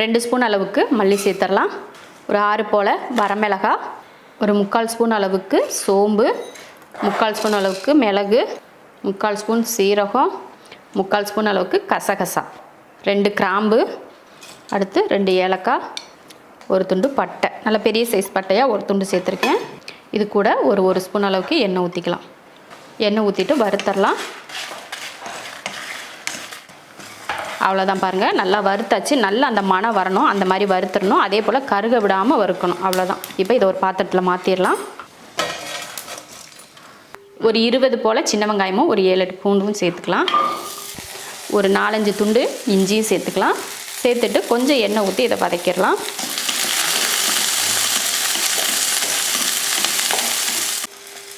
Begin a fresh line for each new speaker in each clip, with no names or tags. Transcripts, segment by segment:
ரெண்டு ஸ்பூன் அளவுக்கு மல்லி சேர்த்துடலாம். ஒரு ஆறு போல் வரமிளகா ஒரு முக்கால் ஸ்பூன் அளவுக்கு சோம்பு முக்கால் ஸ்பூன் அளவுக்கு மிளகு முக்கால் ஸ்பூன் சீரகம் முக்கால் ஸ்பூன் அளவுக்கு கசகசா. ரெண்டு கிராம்பு அடுத்து ரெண்டு ஏலக்காய் ஒரு துண்டு பட்டை. நல்ல பெரிய சைஸ் பட்டையாக ஒரு துண்டு சேர்த்துருக்கேன். இது கூட ஒரு ஒரு ஸ்பூன் அளவுக்கு எண்ணெய் ஊற்றிக்கலாம் எண்ணெய் ஊற்றிட்டு வறுத்தரலாம். அவ்வளோதான் பாருங்கள் நல்லா வறுத்தாச்சு. நல்லா அந்த மணம் வரணும். அந்த மாதிரி வறுத்துடணும். அதே போல் கருக விடாமல் வறுக்கணும். அவ்வளோதான் இப்போ இதை ஒரு பாத்திரத்தில் மாற்றிடலாம் ஒரு இருபது போல் சின்ன வெங்காயமும் ஒரு ஏழு எட்டு பூண்டும் சேர்த்துக்கலாம். ஒரு நாலஞ்சு துண்டு இஞ்சியும் சேர்த்துக்கலாம். சேர்த்துட்டு கொஞ்சம் எண்ணெய் ஊற்றி இதை வதக்கிடலாம்.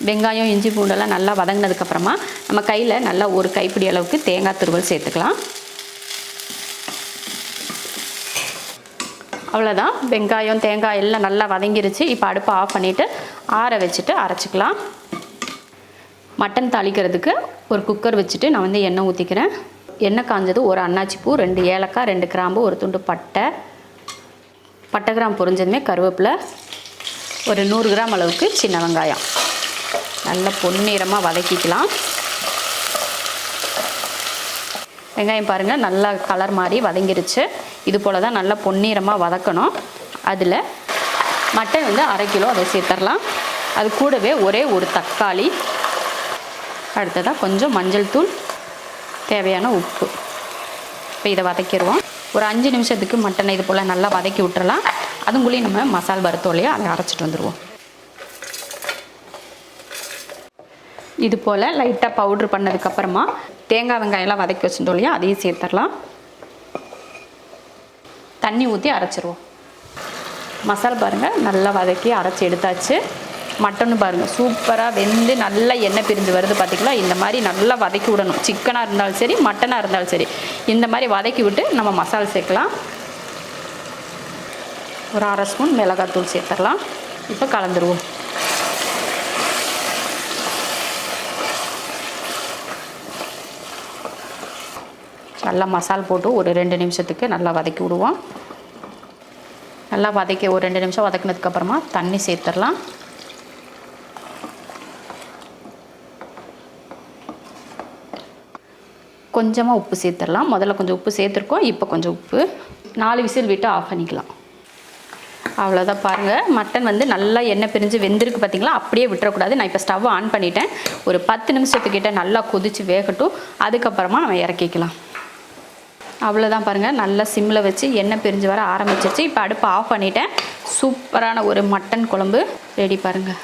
வெங்காயம் இஞ்சி பூண்டெல்லாம் நல்லா வதங்கினதுக்கப்புறமா நம்ம கையில் நல்லா ஒரு கைப்பிடி அளவுக்கு தேங்காய் துருவல் சேர்த்துக்கலாம். அவ்வளோதான் வெங்காயம் தேங்காய் எல்லாம் நல்லா வதங்கிருச்சு. இப்போ அடுப்பை ஆஃப் பண்ணிவிட்டு ஆற வச்சுட்டு அரைச்சிக்கலாம். மட்டன் தாளிக்கிறதுக்கு ஒரு குக்கர் வச்சுட்டு நான் வந்து எண்ணெய் ஊற்றிக்கிறேன் எண்ணெய் காஞ்சது ஒரு அன்னாச்சி பூ ரெண்டு ஏலக்காய் ரெண்டு கிராம்பு ஒரு துண்டு பட்டை. பட்டை கிராம் பொரிஞ்சதுமே கருவேப்பிலை. ஒரு நூறு கிராம் அளவுக்கு சின்ன வெங்காயம். நல்லா பொன்னிறமாக வதக்கிக்கலாம். வெங்காயம் பாருங்கள் நல்லா கலர் மாதிரி வதங்கிருச்சு. இது போல் தான் நல்லா பொன்னிறமாக வதக்கணும். அதில் மட்டன் வந்து அரை கிலோ அதை சேர்த்துடலாம் அது கூடவே ஒரே ஒரு தக்காளி. அடுத்ததாக கொஞ்சம் மஞ்சள் தூள் தேவையான உப்பு. இப்போ இதை வதக்கிடுவோம். ஒரு அஞ்சு நிமிஷத்துக்கு மட்டனை இது போல் நல்லா வதக்கி விட்டுறலாம். அதுங்குள்ளேயும் நம்ம மசால் வறுத்தோம் அதை அரைச்சிட்டு வந்துடுவோம் இது போல் லைட்டாக பவுட்ரு பண்ணதுக்கப்புறமா தேங்காய் வெங்காயம்லாம் வதக்கி வச்சுருந்தோம் இல்லையா? அதையும் சேர்த்துடலாம். தண்ணி ஊற்றி அரைச்சிருவோம். மசாலா பாருங்கள் நல்லா வதக்கி அரைச்சி எடுத்தாச்சு. மட்டன்னு பாருங்கள் சூப்பராக வெந்து நல்லா எண்ணெய் பிரிஞ்சு வருது பார்த்திங்களா இந்த மாதிரி நல்லா வதக்கி விடணும். சிக்கனாக இருந்தாலும் சரி மட்டனாக இருந்தாலும் சரி. இந்த மாதிரி வதக்கி விட்டு நம்ம மசால் சேர்க்கலாம். ஒரு அரை ஸ்பூன் மிளகாத்தூள் சேர்த்துடலாம். இப்போ கலந்துருவோம். நல்லா மசால் போட்டு ஒரு ரெண்டு நிமிஷத்துக்கு நல்லா வதக்கி விடுவோம். நல்லா வதக்கி ஒரு ரெண்டு நிமிஷம் வதக்கினதுக்கப்புறமா தண்ணி சேர்த்துடலாம். கொஞ்சமாக உப்பு சேர்த்துடலாம். முதல்ல கொஞ்சம் உப்பு சேர்த்துருக்கோம். இப்போ கொஞ்சம் உப்பு. நாலு விசில் விட்டு ஆஃப் பண்ணிக்கலாம். அவ்வளோதான் பாருங்கள் மட்டன் வந்து நல்லா எண்ணெய் பிரிஞ்சு வெந்திருக்கு பார்த்தீங்களா அப்படியே விட்டுறக்கூடாது. நான் இப்போ ஸ்டவ் ஆன் பண்ணிட்டேன். ஒரு பத்து நிமிஷத்துக்கிட்ட நல்லா கொதித்து வேகட்டும். அதுக்கப்புறமா நம்ம இறக்கிக்கலாம். அவ்வளோதான் பாருங்கள் நல்லா சிம்மில் வச்சு எண்ணெய் பிரிஞ்சு வர ஆரம்பிச்சிருச்சு. இப்போ அடுப்பு ஆஃப் பண்ணிட்டேன். சூப்பரான ஒரு மட்டன் குழம்பு. ரெடி பாருங்கள்